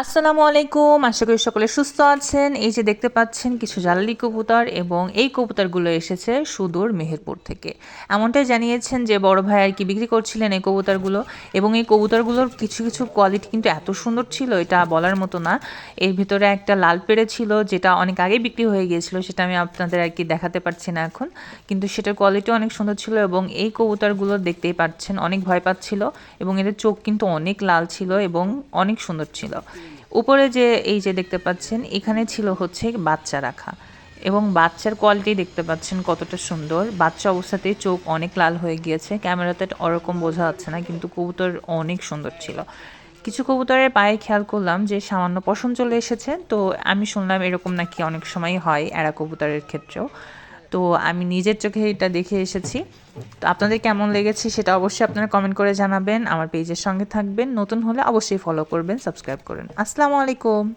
আসসালামু আলাইকুম। আশা করি সকলে সুস্থ আছেন। এই যে দেখতে পাচ্ছেন, কিছু জালালি কবুতর এবং এই কবুতরগুলো এসেছে সুদূর মেহেরপুর থেকে। এমনটাই জানিয়েছেন যে, বড় ভাই আর কি বিক্রি করছিলেন এই কবুতরগুলো এবং এই কবুতরগুলোর কিছু কিছু কোয়ালিটি কিন্তু এত সুন্দর ছিল, এটা বলার মতো না। এর ভিতরে একটা লাল পেড়ে ছিল, যেটা অনেক আগে বিক্রি হয়ে গিয়েছিল, সেটা আমি আপনাদের আর কি দেখাতে পারছি না এখন। কিন্তু সেটার কোয়ালিটি অনেক সুন্দর ছিল এবং এই কবুতরগুলো দেখতেই পাচ্ছেন, অনেক ভয় পাচ্ছিল এবং এদের চোখ কিন্তু অনেক লাল ছিল এবং অনেক সুন্দর ছিল। উপরে যে, এই যে দেখতে পাচ্ছেন, এখানে ছিল হচ্ছে বাচ্চা রাখা। এবং বাচ্চার কোয়ালিটি দেখতে পাচ্ছেন কতটা সুন্দর। বাচ্চা অবস্থাতেই চোখ অনেক লাল হয়ে গিয়েছে। ক্যামেরাতে ওরকম বোঝা যাচ্ছে না, কিন্তু কবুতর অনেক সুন্দর ছিল। কিছু কবুতরের পায়ে খেয়াল করলাম যে, সামান্য পশম চলে এসেছে। তো আমি শুনলাম এরকম নাকি অনেক সময় হয় এরা কবুতরের ক্ষেত্রেও। তো আমি নিজের চোখে এটা দেখে এসেছি। তো আপনাদের কেমন লেগেছে সেটা অবশ্যই আপনারা কমেন্ট করে জানাবেন। আমার পেজের সঙ্গে থাকবেন। নতুন হলে অবশ্যই ফলো করবেন সাবস্ক্রাইব করেন। আসসালামু আলাইকুম।